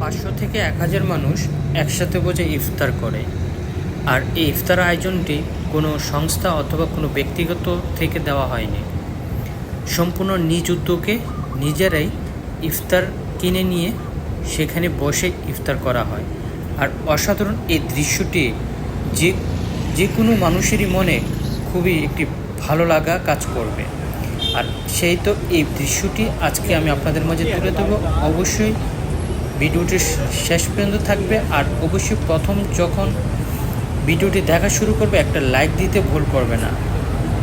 পাঁচশো থেকে এক হাজার মানুষ একসাথে বসে ইফতার করে। আর এই ইফতার আয়োজনটি কোনো সংস্থা অথবা কোনো ব্যক্তিগত থেকে দেওয়া হয়নি। সম্পূর্ণ নিজ উদ্যোগে নিজেরাই ইফতার কিনে নিয়ে সেখানে বসে ইফতার করা হয়। আর অসাধারণ এই দৃশ্যটি যে যে কোনো মানুষেরই মনে খুবই একটি ভালো লাগা কাজ করবে। আর সেই তো এই দৃশ্যটি আজকে আমি আপনাদের মাঝে তুলে দেবো অবশ্যই ভিডিওটি শেষ পর্যন্ত থাকবে আর অবশ্যই প্রথম যখন ভিডিওটি দেখা শুরু করবে, একটা লাইক দিতে ভুল করবে না।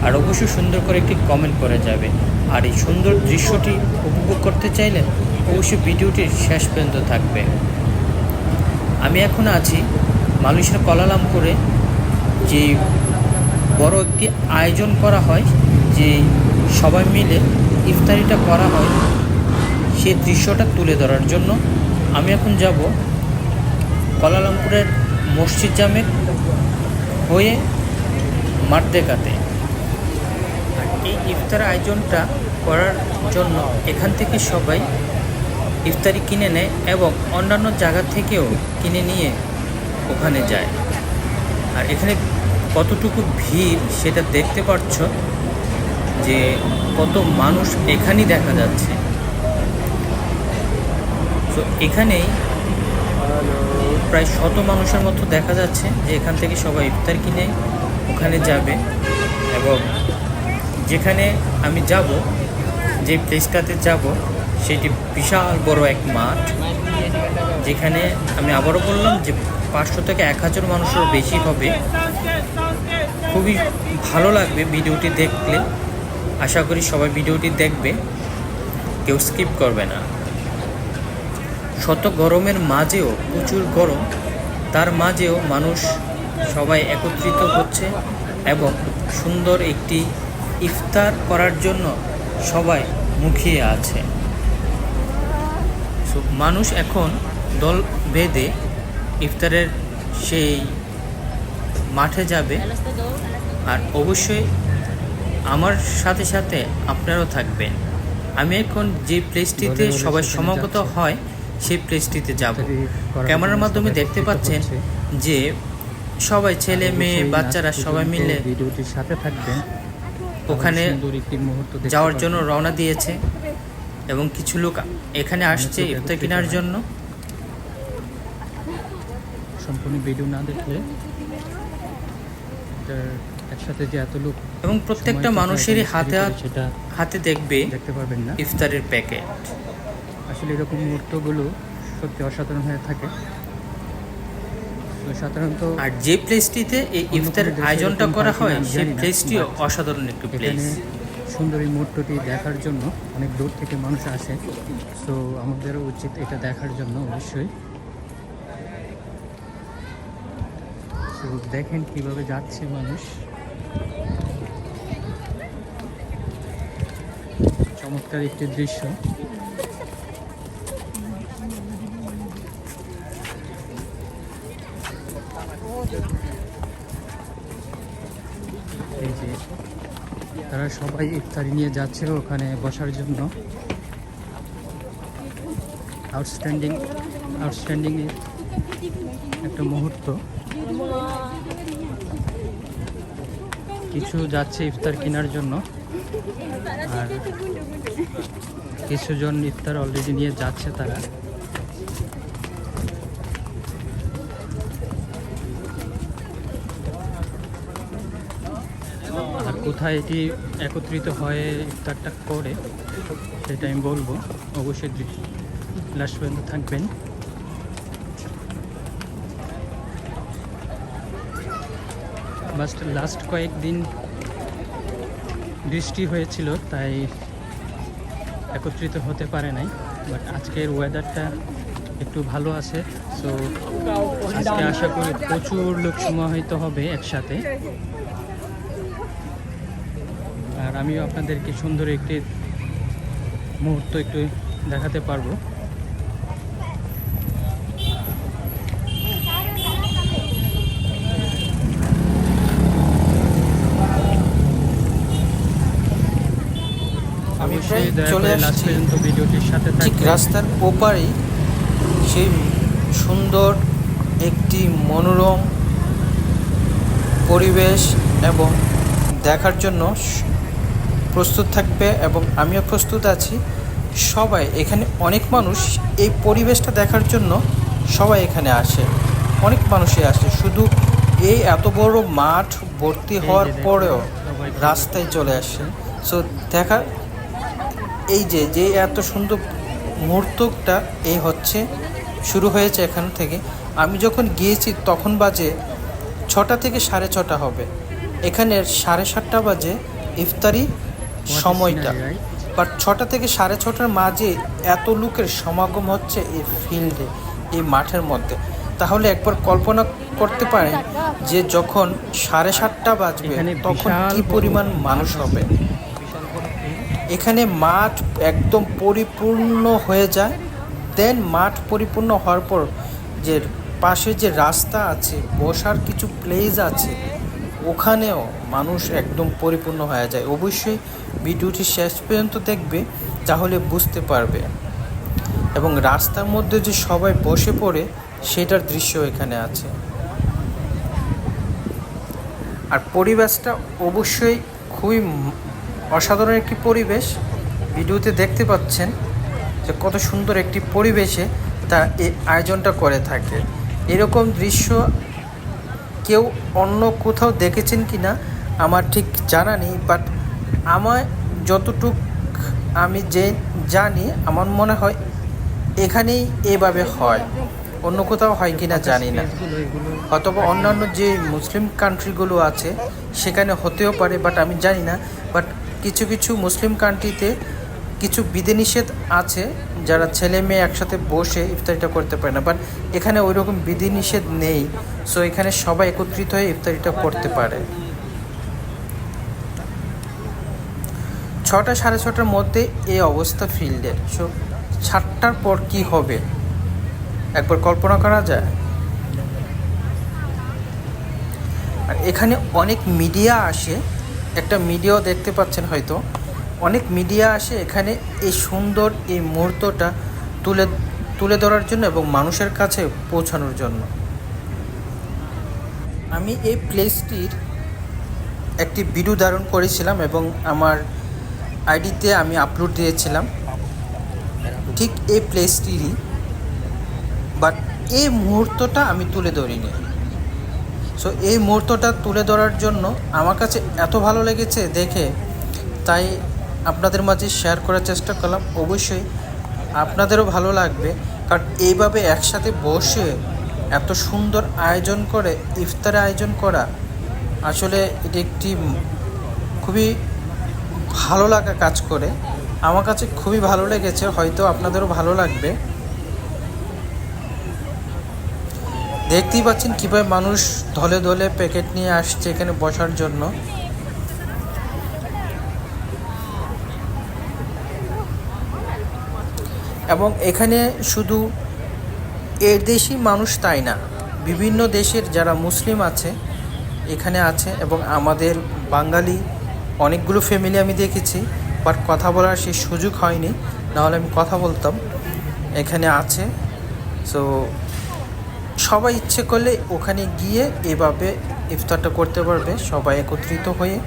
আর অবশ্যই সুন্দর করে একটি কমেন্ট করে যাবে। আর এই সুন্দর দৃশ্যটি উপভোগ করতে চাইলে অবশ্যই ভিডিওটি শেষ পর্যন্ত থাকবে। আমি এখন আছি মালয়েশিয়ার কলালামপুরে যে বড় একটি আয়োজন করা হয়, যে সবাই মিলে ইফতারিটা করা হয়, সেই দৃশ্যটা তুলে ধরার জন্য। আমি এখন যাব কলালামপুরের মসজিদ জামে হয়ে মাঠ দেখাতে আর এই ইফতার আয়োজনটা করার জন্য এখান থেকে সবাই ইফতারি কিনে নেয় এবং অন্যান্য জায়গা থেকেও কিনে নিয়ে ওখানে যায়। আর এখানে কতটুকু ভিড় সেটা দেখতে পাচ্ছ যে কত মানুষ এখানেই দেখা যাচ্ছে। তো এখানেই, প্রায় শত মানুষের মতো দেখা যাচ্ছে যে এখান থেকে সবাই ইফতার কিনে ওখানে যাবে এবং যেখানে আমি যাব, যে প্লেসটাতে যাব, সেটি বিশাল বড় এক মাঠ, যেখানে আমি আবারও বললাম যে পাঁচশো থেকে এক হাজার মানুষের বেশি হবে। খুবই ভালো লাগবে ভিডিওটি দেখলে। আশা করি সবাই ভিডিওটি দেখবে। কেউ স্কিপ করবে না। শত গরমের মাঝেও প্রচুর গরম তার মাঝেও মানুষ সবাই একত্রিত হচ্ছে এবং সুন্দর একটি ইফতার করার জন্য সবাই মুখিয়ে আছে। মানুষ এখন দল বেঁধে ইফতারের সেই মাঠে যাবে। আর অবশ্যই আমার সাথে সাথে আপনারাও থাকবেন। আমি এখন যে প্লেসটিতে সবাই সমাগত হয় সেই প্লেসটিতে যাব। ক্যামেরার মাধ্যমে দেখতে পাচ্ছেন যে সবাই ছেলে মেয়ে বাচ্চারা সবাই মিলে ভিডিওটির সাথে থাকবেন। ওখানে যাওয়ার জন্য রওনা দিয়েছে এবং কিছু লোক এখানে আসছে ইফতার কেনার জন্য। সম্পূর্ণ ভিডিও না দেখলে একসাথে যে এত লোক এবং প্রত্যেকটা মানুষেরই হাত- হাতে দেখবে দেখতে পারবেন না। ইফতারের প্যাকেট। আসলে এরকম মুহূর্তগুলো সত্যি অসাধারণ হয়ে থাকে। তো সাধারণত আর যে প্লেসটিতে এই অন্য ইফতারের আয়োজনটা করা হয় সেই জানি প্লেসটিও অসাধারণ একটি প্লেস সুন্দর এই মুহূর্তটি দেখার জন্য অনেক দূর থেকে মানুষ আসে। তো আমাদেরও উচিত এটা দেখার জন্য অবশ্যই। তো দেখেন কীভাবে যাচ্ছে মানুষ। চমৎকার একটি দৃশ্য। তারা সবাই ইফতারি নিয়ে যাচ্ছে ওখানে বসার জন্য। আউটস্ট্যান্ডিং আউটস্ট্যান্ডিং একটা মুহূর্ত। কিছু যাচ্ছে ইফতার কেনার জন্য। আর কিছুজন ইফতার অলরেডি নিয়ে যাচ্ছে তারা। কোথায় এটি একত্রিত হয়ে, ইফতারটা করে, সেটা আমি বলব। অবশ্যই লাস্ট পর্যন্ত থাকবেন। লাস্ট লাস্ট কয়েকদিন বৃষ্টি হয়েছিল, তাই একত্রিত হতে পারে নাই। বাট আজকের ওয়েদারটা একটু ভালো আছে সো আজকে আশা করি প্রচুর লোক সমাহিত হবে একসাথে। আমিও আপনাদেরকে সুন্দর একটি মুহূর্ত একটু দেখাতে পারব। চলে আসছি ভিডিওটির সাথে ঠিক রাস্তার ওপারেই সেই সুন্দর একটি মনোরম পরিবেশ এবং দেখার জন্য প্রস্তুত থাকবে এবং আমিও প্রস্তুত আছি। সবাই এখানে অনেক মানুষ এই পরিবেশটা দেখার জন্য সবাই এখানে আসে। অনেক মানুষই আসে। শুধু এই এত বড় মাঠ ভর্তি হওয়ার পরেও রাস্তায় চলে আসে। সো দেখা এই যে যে এত সুন্দর মুহূর্তটা এই হচ্ছে শুরু হয়েছে এখান থেকে। আমি যখন গিয়েছি তখন বাজে ছটা থেকে সাড়ে ছটা হবে। এখানের সাড়ে সাতটা বাজে ইফতারি সময়টা। বাট ছটা থেকে সাড়ে ছটার মাঝে এত লোকের সমাগম হচ্ছে এই ফিল্ডে এই মাঠের মধ্যে। তাহলে একবার কল্পনা করতে পারেন যে যখন সাড়ে সাতটা বাজবে তখন কি পরিমাণ মানুষ হবে? এখানে মাঠ একদম পরিপূর্ণ হয়ে যায় দেন মাঠ পরিপূর্ণ হওয়ার পর যে পাশে যে রাস্তা আছে বসার কিছু প্লেস আছে ওখানেও মানুষ একদম পরিপূর্ণ হয়ে যায়। অবশ্যই ভিডিওটি শেষ পর্যন্ত দেখবে, তাহলে বুঝতে পারবে। এবং রাস্তার মধ্যে যে সবাই বসে পড়ে, সেটার দৃশ্য এখানে আছে। আর পরিবেশটা অবশ্যই খুবই অসাধারণ একটি পরিবেশ। ভিডিওতে দেখতে পাচ্ছেন যে কত সুন্দর একটি পরিবেশে তারা এই আয়োজনটা করে থাকে। এরকম দৃশ্য কেউ অন্য কোথাও দেখেছেন কি না আমার ঠিক জানা নেই বাট আমার যতটুক আমি যে জানি আমার মনে হয় এখানেই এভাবে হয়। অন্য কোথাও হয় কি না জানি না। অথবা অন্যান্য যে মুসলিম কান্ট্রিগুলো আছে সেখানে হতেও পারে বাট আমি জানি না। বাট কিছু কিছু মুসলিম কান্ট্রিতে কিছু বিধিনিষেধ আছে যারা ছেলে মেয়ে একসাথে বসে ইফতারিটা করতে পারে না। বাট এখানে ওই রকম বিধিনিষেধ নেই। সো এখানে সবাই একত্রিত হয়ে ইফতারিটা করতে পারে। ছটা সাড়ে ছটার মধ্যে এই অবস্থা ফিল্ডের সো সাতটার পর কি হবে? একবার কল্পনা করা যায়। আর এখানে অনেক মিডিয়া আসে। একটা মিডিয়াও দেখতে পাচ্ছেন হয়তো। অনেক মিডিয়া আসে এখানে এই সুন্দর এই মুহূর্তটা তুলে তুলে ধরার জন্য এবং মানুষের কাছে পৌঁছানোর জন্য। আমি এই প্লেসটির একটি ভিডিও ধারণ করেছিলাম এবং আমার আইডিতে আমি আপলোড দিয়েছিলাম। ঠিক এই প্লেসটিরই বাট এই মুহূর্তটা আমি তুলে ধরিনি। সো এই মুহূর্তটা তুলে ধরার জন্য আমার কাছে এত ভালো লেগেছে দেখে, তাই আপনাদের মাঝে শেয়ার করার চেষ্টা করলাম। অবশ্যই আপনাদেরও ভালো লাগবে। কারণ এইভাবে একসাথে বসে এত সুন্দর আয়োজন করে, ইফতারের আয়োজন করা, আসলে এটি একটি খুবই ভালো লাগা কাজ করে। আমার কাছে খুবই ভালো লেগেছে, হয়তো আপনাদেরও ভালো লাগবে। দেখতেই পাচ্ছেন কীভাবে মানুষ ধলে ধলে প্যাকেট নিয়ে আসছে এখানে বসার জন্য। এবং এখানে শুধু এর দেশি মানুষ তাই না, বিভিন্ন দেশের যারা মুসলিম আছে, এখানে আছে এবং আমাদের বাঙালি অনেকগুলো ফ্যামিলি আমি দেখেছি বাট কথা বলার সেই সুযোগ হয়নি। নাহলে আমি কথা বলতাম। এখানে আছে। সো সবাই ইচ্ছে করলে ওখানে গিয়ে এভাবে ইফতারটা করতে পারবে, সবাই একত্রিত হয়ে।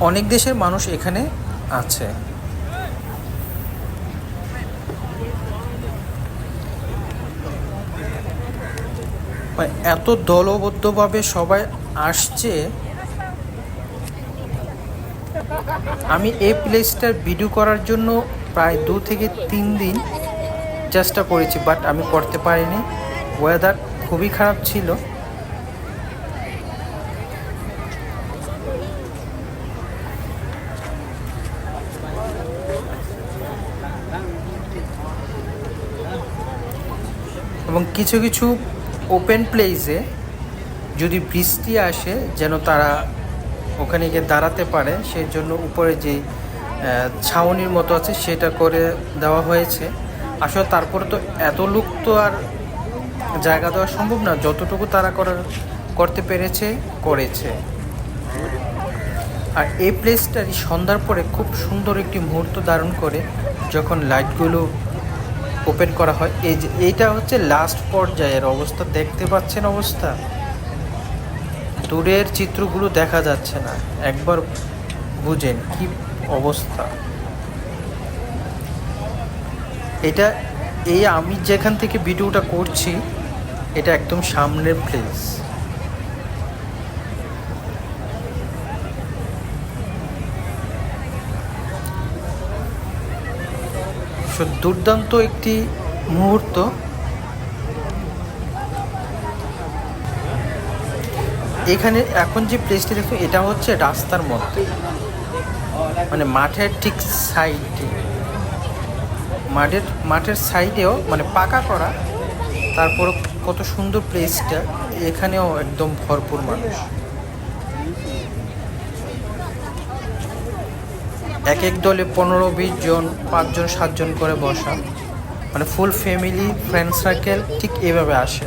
অনেক দেশের মানুষ এখানে আছে। এত দলবদ্ধভাবে সবাই আসছে? আমি এই প্লেসটার ভিডিও করার জন্য প্রায় দু থেকে তিন দিন চেষ্টা করেছি বাট আমি করতে পারিনি। ওয়েদার খুবই খারাপ ছিল। এবং কিছু কিছু ওপেন প্লেসে যদি বৃষ্টি আসে, যেন তারা ওখানে গিয়ে দাঁড়াতে পারে সেই জন্য উপরে যে ছাউনির মতো আছে, সেটা করে দেওয়া হয়েছে। আসলে তারপরে তো এত লোক তো আর জায়গা দেওয়া সম্ভব না, যতটুকু তারা করার করতে পেরেছে, করেছে। আর এই প্লেসটারই সন্ধ্যার পরে খুব সুন্দর একটি মুহূর্ত ধারণ করে, যখন লাইটগুলো ওপেন করা হয়। এই যে, এইটা হচ্ছে লাস্ট পর্যায়ের অবস্থা। দেখতে পাচ্ছেন অবস্থা? দূরের চিত্রগুলো দেখা যাচ্ছে না। একবার বুঝেন কি অবস্থা। এটা, এই আমি যেখান থেকে ভিডিওটা করছি, এটা একদম সামনের প্লেস সো দুর্দান্ত একটি মুহূর্ত। এখানে এখন যে প্লেসটি দেখো এটা হচ্ছে রাস্তার মধ্যে। মানে মাঠের ঠিক সাইডে মাঠের মাঠের সাইডেও মানে পাকা করা তারপর কত সুন্দর প্লেসটা এখানেও একদম ভরপুর মানুষ। এক এক দলে পনেরো, বিশ জন, পাঁচজন, সাতজন করে বসা। মানে ফুল ফ্যামিলি ফ্রেন্ড সার্কেল ঠিক এভাবে আসে।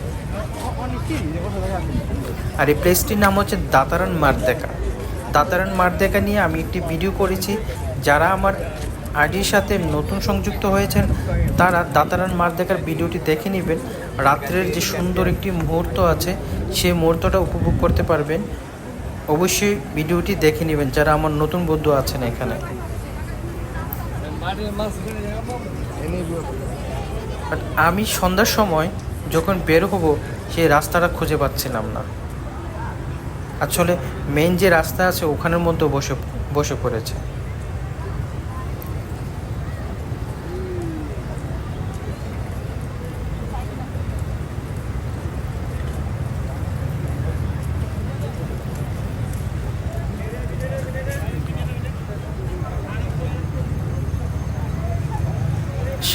আর এই প্লেসটির নাম হচ্ছে দাতারান মারদেকা। দাতারান মারদেকা নিয়ে আমি একটি ভিডিও করেছি। যারা আমার আইডির সাথে নতুন সংযুক্ত হয়েছেন, তারা দাতারান মারদেকার ভিডিওটি দেখে নেবেন। রাত্রের যে সুন্দর একটি মুহূর্ত আছে সেই মুহূর্তটা উপভোগ করতে পারবেন। অবশ্যই ভিডিওটি দেখে নেবেন, যারা আমার নতুন বন্ধু আছেন এখানে। But আমি সন্ধ্যার সময় যখন বের হব, সেই রাস্তাটা খুঁজে পাচ্ছিলাম না। আসলে মেন যে রাস্তা আছে, ওখানের মধ্যে বসে বসে পড়েছে।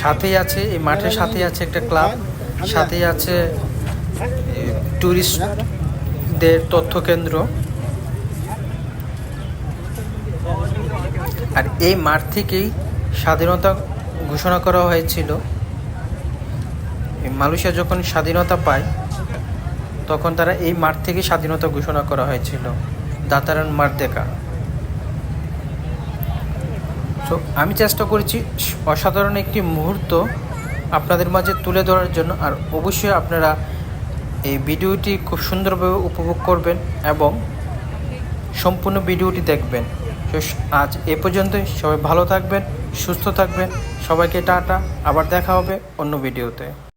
সাথেই আছে, এই মাঠের সাথেই আছে একটা ক্লাব, সাথেই আছে ট্যুরিস্টদের তথ্য কেন্দ্র আর এই মাঠ থেকেই স্বাধীনতা ঘোষণা করা হয়েছিল। মালয়েশিয়া যখন স্বাধীনতা পায়, তখন তারা এই মাঠ থেকে স্বাধীনতা ঘোষণা করা হয়েছিল। Dataran Merdeka. সো আমি চেষ্টা করেছি অসাধারণ একটি মুহূর্ত আপনাদের মাঝে তুলে ধরার জন্য, আর অবশ্যই আপনারা এই ভিডিওটি খুব সুন্দরভাবে উপভোগ করবেন এবং সম্পূর্ণ ভিডিওটি দেখবেন। তো আজ এ পর্যন্তই। সবাই ভালো থাকবেন, সুস্থ থাকবেন। সবাইকে টাটা। আবার দেখা হবে অন্য ভিডিওতে।